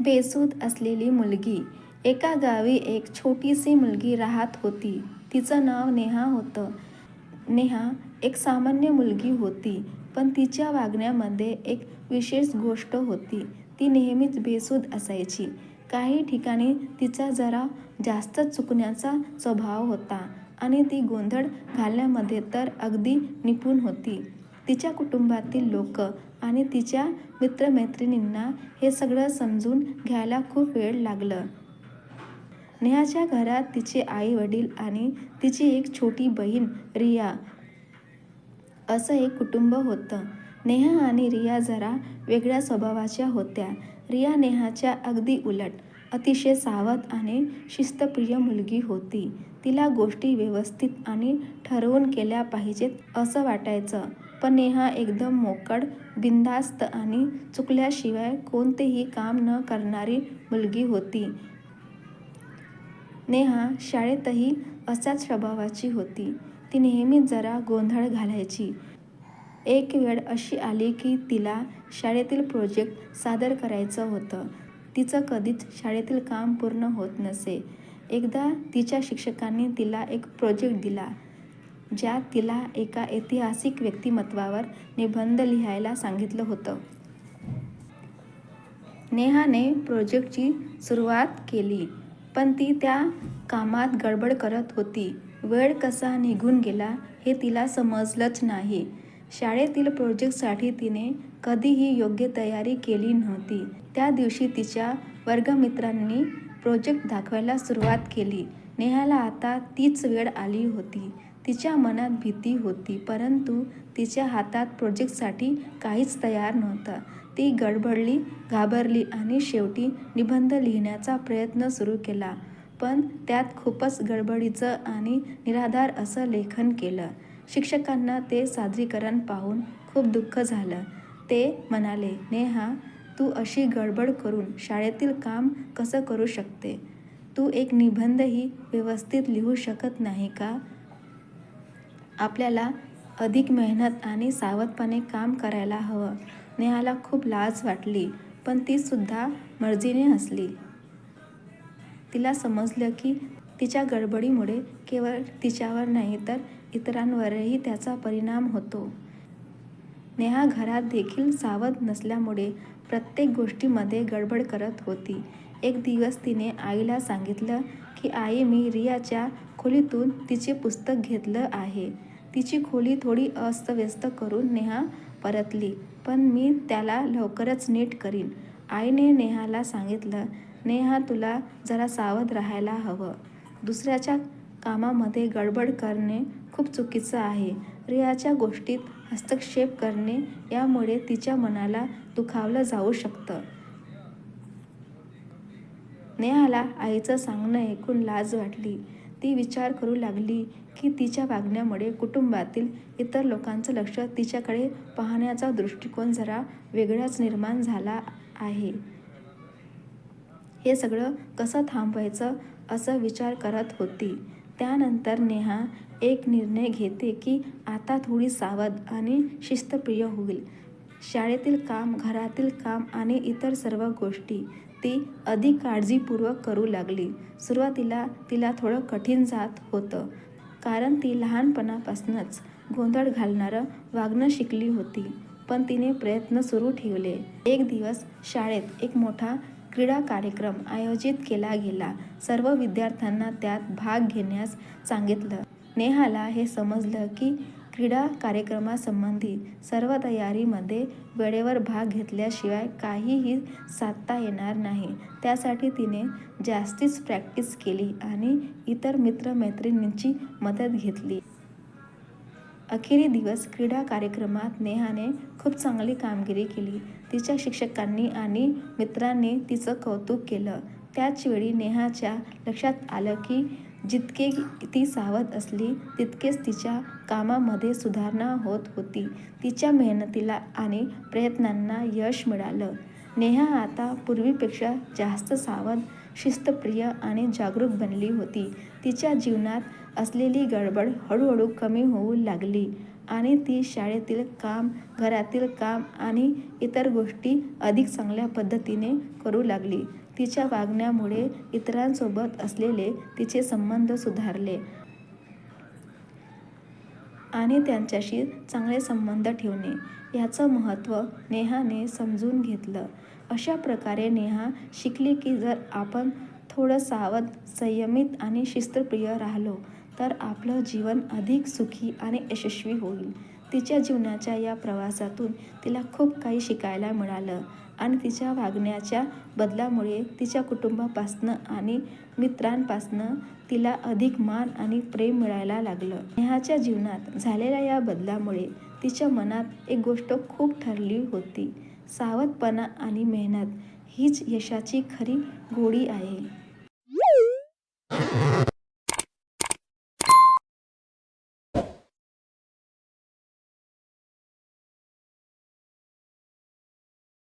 बेसूद असलेली मुलगी. एका गावी एक छोटीशी मुलगी राहत होती. तिचं नाव नेहा होतं. नेहा एक सामान्य मुलगी होती पण तिच्या वागण्यामध्ये एक विशेष गोष्ट होती. ती नेहमीच बेसूद असायची. काही ठिकाणी तिचा जरा जास्त चुकण्याचा स्वभाव होता आणि ती गोंधळ घालण्यामध्ये तर अगदी निपुण होती. तिच्या कुटुंबातील लोक आणि तिच्या मित्रमैत्रिणींना हे सगळं समजून घ्यायला खूप वेळ लागलं. नेहाच्या घरात तिचे आई वडील आणि तिची एक छोटी बहीण रिया असं एक कुटुंब होतं. नेहा आणि रिया जरा वेगळ्या स्वभावाच्या होत्या. रिया नेहाच्या अगदी उलट. अतिशय सावध आणि शिस्तप्रिय मुलगी होती. तिला गोष्टी व्यवस्थित आणि ठरवून केल्या पाहिजेत असं वाटायचं. पण नेहा एकदम मोकड बिनधास्त आणि चुकल्याशिवाय कोणतेही काम न करणारी मुलगी होती. नेहा शाळेतही अशाच स्वभावाची होती. ती नेहमी जरा गोंधळ घालायची. एक वेळ अशी आली की तिला शाळेतील प्रोजेक्ट सादर करायचं होतं. तिचं कधीच शाळेतील काम पूर्ण होत नसे. एकदा तिच्या शिक्षकांनी तिला एक प्रोजेक्ट दिला ज्यात तिला एका ऐतिहासिक व्यक्तिमत्वावर निबंध लिहायला सांगितलं होतं. नेहाने प्रोजेक्टची सुरुवात केली पण ती त्या कामात गडबड करत होती. वेळ कसा निघून गेला हे तिला समजलंच नाही. शाळेतील प्रोजेक्टसाठी तिने कधीही योग्य तयारी केली नव्हती. त्या दिवशी तिच्या वर्गमित्रांनी प्रोजेक्ट दाखवायला सुरुवात केली. नेहाला आता तीच वेळ आली होती. तिच्या मनात भीती होती परंतु तिच्या हातात प्रोजेक्टसाठी काहीच तयार नव्हतं. ती गडबडली घाबरली आणि शेवटी निबंध लिहिण्याचा प्रयत्न सुरू केला. पण त्यात खूपच गडबडीचं आणि निराधार असं लेखन केलं. शिक्षकांना ते सादरीकरण पाहून खूप दुःख झालं. ते म्हणाले नेहा तू अशी गडबड करून शाळेतील काम कसं करू शकते? तू एक निबंधही व्यवस्थित लिहू शकत नाही का? आपल्याला अधिक मेहनत आणि सावधपणे काम करायला हवं. नेहाला खूप लाज वाटली पण ती सुद्धा मर्जीने हसली. तिला समजलं की तिच्या गडबडीमुळे केवळ तिच्यावर नाही तर इतरांवरही त्याचा परिणाम होतो. नेहा घरात देखील सावध नसल्यामुळे प्रत्येक गोष्टीमध्ये गडबड करत होती. एक दिवस तिने आईला सांगितलं की आई मी रियाच्या खोलीतून तिचे पुस्तक घेतलं आहे. तिची खोली थोडी अस्तव्यस्त करून नेहा परतली पण मी त्याला लवकरच नीट करीन. आईने नेहाला सांगितलं नेहा तुला जरा सावध राहायला हवं. दुसऱ्याच्या कामामध्ये गडबड करणे खूप चुकीचं आहे. रियाच्या गोष्टीत हस्तक्षेप करणे यामुळे तिच्या मनाला दुखावलं जाऊ शकतं. नेहाला आईचं सांगणं ऐकून लाज वाटली. ती विचार करू लागली की तिच्या वागण्यामुळे कुटुंबातील इतर लोकांचं लक्ष तिच्याकडे पाहण्याचा दृष्टिकोन जरा वेगळाच निर्माण झाला आहे. हे सगळं कसं थांबवायचं असं विचार करत होती. त्यानंतर नेहा एक निर्णय घेते की आता थोडी सावध आणि शिस्तप्रिय होईल. शाळेतील काम घरातील काम आणि इतर सर्व गोष्टी ती अधिक काळजीपूर्वक करू लागली. सुरुवातीला तिला थोडं कठीण जात होतं कारण ती लहानपणापासूनच गोंधळ घालणारं वागणं शिकली होती. पण तिने प्रयत्न सुरू ठेवले. एक दिवस शाळेत एक मोठा क्रीडा कार्यक्रम आयोजित केला गेला. सर्व विद्यार्थ्यांना त्यात भाग घेण्यास सांगितलं. नेहाला हे समजलं की क्रीडा कार्यक्रमासंबंधी सर्व तयारीमध्ये वेळेवर भाग घेतल्याशिवाय काहीही साधता येणार नाही. त्यासाठी तिने जास्तीच प्रॅक्टिस केली आणि इतर मित्रमैत्रिणींची मदत घेतली. अखेरी दिवस क्रीडा कार्यक्रमात नेहाने खूप चांगली कामगिरी केली. तिच्या शिक्षकांनी आणि मित्रांनी तिचं कौतुक केलं. त्याचवेळी नेहाच्या लक्षात आलं की जितके ती सावध असली तितकेच तिच्या कामामध्ये सुधारणा होत होती. तिच्या मेहनतीला आणि प्रयत्नांना यश मिळालं. नेहा आता पूर्वीपेक्षा जास्त सावध शिस्तप्रिय आणि जागरूक बनली होती. तिच्या जीवनात असलेली गडबड हळूहळू कमी होऊ लागली आणि ती शाळेतील काम घरातील काम आणि इतर गोष्टी अधिक चांगल्या पद्धतीने करू लागली. तिच्या वागण्यामुळे इतरांसोबत असलेले तिचे संबंध सुधारले आणि त्यांच्याशी चांगले संबंध ठेवणे. याचं महत्त्व नेहाने समजून घेतलं. अशा प्रकारे नेहा शिकली की जर आपण थोडं सावध संयमित आणि शिस्तप्रिय राहिलो तर आपलं जीवन अधिक सुखी आणि यशस्वी होईल. तिच्या जीवनाच्या या प्रवासातून तिला खूप काही शिकायला मिळालं आणि तिच्या वागण्याच्या बदलामुळे तिच्या कुटुंबापासनं आणि मित्रांपासनं तिला अधिक मान आणि प्रेम मिळायला लागलं. नेहाच्या जीवनात झालेल्या या बदलामुळे तिच्या मनात एक गोष्ट खूप ठरली होती. सावधपणा आणि मेहनत हीच यशाची खरी गोडी आहे.